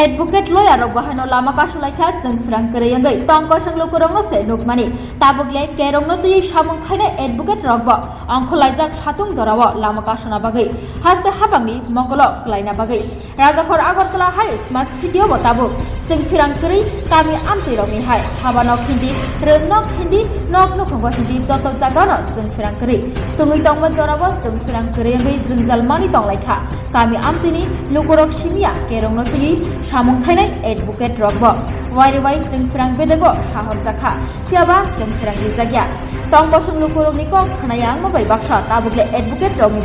advocate lawyer rok bahano lama kasulai kha jeng frang kare yangai tongko sang lokorong no se nukmani tabugle kerong no tui samung khaine advocate rok bo angkho laijak satung jorawo lama kasuna bagai haste habangni mongolo klaina bagai rajakhor agartala hai smart city bo tabu jeng frang kare kami amsi rokni hai habano khindi rengno khindi nok no khongo hindi joto jaga no jeng frang kare tungui tongba jorawo jeng frang kare yangai jengjal mani kami amsini lokorok simia kerong no tui samung khainai advocate rokbo wairi wai jeng frang bedego shahor jakha fiaba jeng frang rijagya tong bosung lukurok ni kok khanayang mabai baksa tabugle advocate rok ni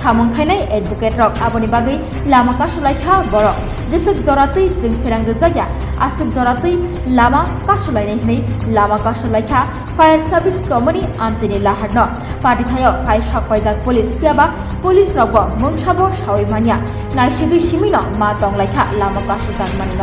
সামংখাইনাই advocate রক আবনি বাগৈ লামা সুলাইখা বরক জেসুক জরাতৈ জিং ফেরাং রেজাগিয়া। আসুক জরাতৈ লামা কাসুলাইনাই হিনাই লামা কাসুলাইখা ফায়ার সার্ভিস চমনি আমচিনি লাহারন পাটিথায় ফাই সকপাইজাক পুলিশ ফিয়াবা পুলিশ রব মংসাব সাওই মানিয়া। নাইসিগি সিমিন মা তংলাইখা লামা কাসুজাক মানি ন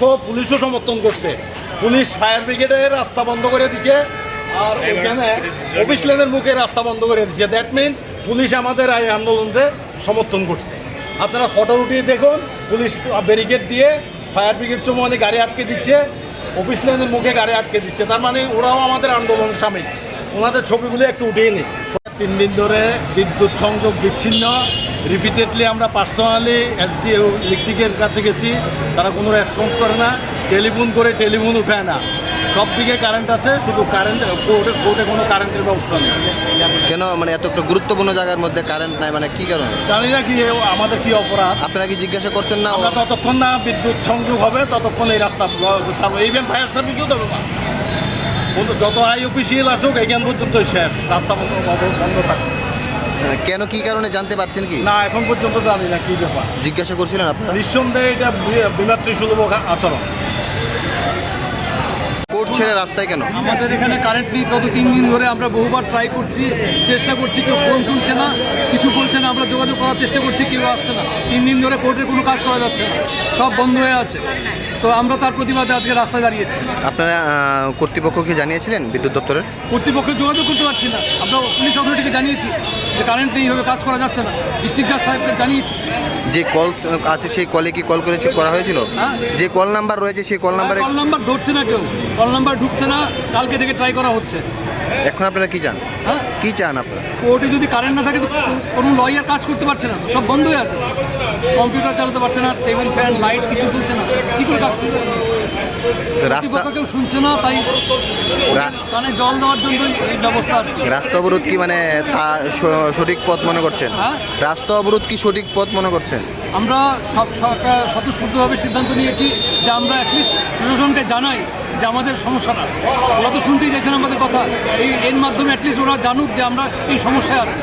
যাবি পুলিশও সমর্থন করছে। পুলিশ ফায়ার ব্রিগেডের রাস্তা বন্ধ করে দিছে আর ওখানে অফিস লেনের মুখে রাস্তা বন্ধ করে দিছে। দ্যাট মিনস পুলিশ আমাদের এই আন্দোলনকে সমর্থন করছে। আপনারা ফটো উঠিয়ে দেখুন পুলিশ ব্যারিকেড দিয়ে ফায়ার ব্রিগেড চৌমানে গাড়ি আটকে দিচ্ছে অফিস লাইনের মুখে গাড়ি আটকে দিচ্ছে। তার মানে ওরাও আমাদের আন্দোলনের সামিল। ওনাদের ছবিগুলো একটু উঠিয়ে নিই। তিন দিন ধরে বিদ্যুৎ সংযোগ বিচ্ছিন্ন। রিপিটেডলি আমরা পার্সোনালি এসডি ইলেকট্রিকের কাছে গেছি তারা কোনো রেসপন্স করে না টেলিফোন করে টেলিফোন উঠায় না। সব দিকে কারেন্ট আছে শুধু কারেন্ট কোর্টে কোর্টে কোনো কারেন্টের ব্যবস্থা নেই। কেন? মানে এত একটা গুরুত্বপূর্ণ জায়গার মধ্যে কারেন্ট নাই মানে কি কারণে? জানি না কি আমাদের কি অপরাধ। আপনারা কি জিজ্ঞাসা করছেন না? আমরা ততক্ষণ না বিদ্যুৎ সংযোগ হবে ততক্ষণ এই রাস্তা ছাড়বো। ইভেন ফায়ার সার্ভিসও দেবে না যত হাই অফিসিয়াল আসুক এখান পর্যন্ত শেষ। রাস্তা বন্ধ থাকবে কেন কি কারণে জানতে পারছেন কি? না এখন পর্যন্ত জানি না কি ব্যাপার। জিজ্ঞাসা করছিলেন আপনারা? নিঃসন্দেহে এটা বি- বিমাত্রী সুলভ আচরণ। কোর্ট ছেড়ে রাস্তায় কেন? আমাদের এখানে কারেন্ট নেই গত তিন দিন ধরে আমরা বহুবার ট্রাই করছি চেষ্টা করছি কেউ ফোন তুলছে না কিছু আমরা যোগাযোগ করার চেষ্টা করছি কেউ আসছে না। তিন দিন ধরে কোর্টের কোনো কাজ করা যাচ্ছে না। সব বন্ধ হয়ে আছে। তো আমরা তার প্রতিবাদে আজকে রাস্তায় দাঁড়িয়েছি। আপনারা কর্তৃপক্ষকে জানিয়েছিলেন বিদ্যুৎ দপ্তরের কর্তৃপক্ষে যোগাযোগ করতে পারছি না। আমরা পুলিশ অথরিটিকে জানিয়েছি যে কারেন্ট এইভাবে কাজ করা যাচ্ছে না। ডিস্ট্রিক্ট জাজ সাহেবকে জানিয়েছি। যে কল আছে সেই কলে কি কল করেছে করা হয়েছিল? হ্যাঁ। যে কল নাম্বার রয়েছে সেই কল নাম্বারে কল নাম্বার ধরছে না কেউ। কল নাম্বার ঢুকছে না কালকে থেকে ট্রাই করা হচ্ছে। এখন আপনারা কি চান? হ্যাঁ। কি চান আপনারা? কোর্টে যদি কারেন্ট না থাকে তো কোনো লয়ার কাজ করতে পারছে না সব বন্ধ হয়ে আছে। কম্পিউটার চালাতে পারছে না টেবিল ফ্যান লাইট কিছু চলছে না কি করে কাজ করবে? রাস্তা কেউ শুনছে না তাই কানে জল দেওয়ার জন্য এই ব্যবস্থা রাস্তা অবরোধ কি মানে তা- সঠিক পথ মনে করছেন? হ্যাঁ? রাস্তা অবরোধ কি সঠিক পথ মনে করছেন? আমরা সব সরকার স্বতঃস্ফূর্তভাবে সিদ্ধান্ত নিয়েছি যে আমরা অ্যাটলিস্ট প্রশাসনকে জানাই যে আমাদের সমস্যাটা। ওরা তো শুনতেই চাইছেন আমাদের কথা। এই এর মাধ্যমে অ্যাটলিস্ট ওরা জানুক যে আমরা এই সমস্যায় আছি।